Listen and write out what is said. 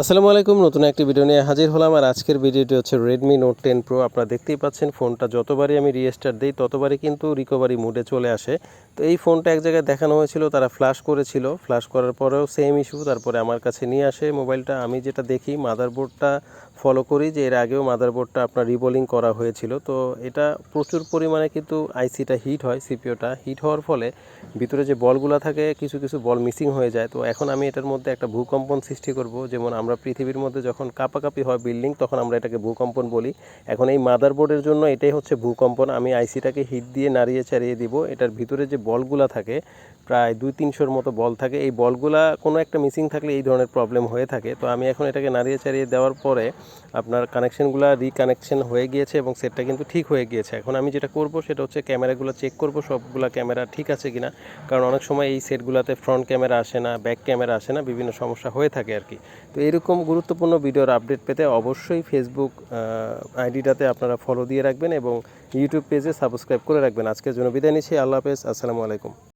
আসসালামু আলাইকুম, নতুন একটি ভিডিও নিয়ে হাজির হলাম আর আজকের ভিডিওটি হচ্ছে রেডমি নোট টেন প্রো আপনারা দেখতেই পাচ্ছেন ফোনটা যতবারই আমি রিস্টার্ট দিই, ততবারই কিন্তু রিকভারি মুডে চলে আসে। তো এই ফোনটা এক জায়গায় দেখানো হয়েছিল, তারা ফ্ল্যাশ করেছিল। ফ্ল্যাশ করার পরেও সেম ইস্যু তারপরে আমার কাছে নিয়ে আসে মোবাইলটা আমি যেটা দেখি মাদারবোর্ডটা ফলো করি যে এর আগেও মাদারবোর্ডটা আপনার রিবোলিং করা হয়েছিল। তো এটা প্রচুর পরিমাণে কিন্তু আইসিটা হিট হয় সিপিওটা হিট হওয়ার ফলে ভিতরে যে বলগুলো থাকে, কিছু কিছু বল মিসিং হয়ে যায়। তো এখন আমি এটার মধ্যে একটা ভূকম্পন সৃষ্টি করব, যেমন আমরা পৃথিবীর মধ্যে যখন কাপাকাপি হয় বিল্ডিং তখন আমরা এটাকে ভূকম্পন বলি। এখন এই মাদারবোর্ডের জন্য এটাই হচ্ছে ভূকম্পন। আমি আইসিটাকে হিট দিয়ে নাড়িয়ে চাড়িয়ে দিব। এটার ভিতরে যে বলগুলা থাকে, প্রায় দুই তিনশোর মতো বল থাকে। এই বলগুলা কোনো একটা মিসিং থাকলে এই ধরনের প্রবলেম হয়ে থাকে। তো আমি এখন এটাকে নাড়িয়ে চাড়িয়ে দেওয়ার পরে আপনার কানেকশনগুলো রিকানেকশন হয়ে গিয়েছে এবং সেটটা কিন্তু ঠিক হয়ে গিয়েছে। এখন আমি যেটা করব সেটা হচ্ছে ক্যামেরাগুলো চেক করব, সবগুলা ক্যামেরা ঠিক আছে কিনা। কারণ অনেক সময় এই সেটগুলোতে ফ্রন্ট ক্যামেরা আসে না ব্যাক ক্যামেরা আসে না, বিভিন্ন সমস্যা হয়ে থাকে আর কি। তো এরকম গুরুত্বপূর্ণ ভিডিওর আপডেট পেতে অবশ্যই ফেসবুক আইডিটাতে আপনারা ফলো দিয়ে রাখবেন এবং ইউটিউব পেজে সাবস্ক্রাইব করে রাখবেন। আজকের জন্য বিদায় নিচ্ছি। আল্লাহ হাফেজ। আসসালামু আলাইকুম।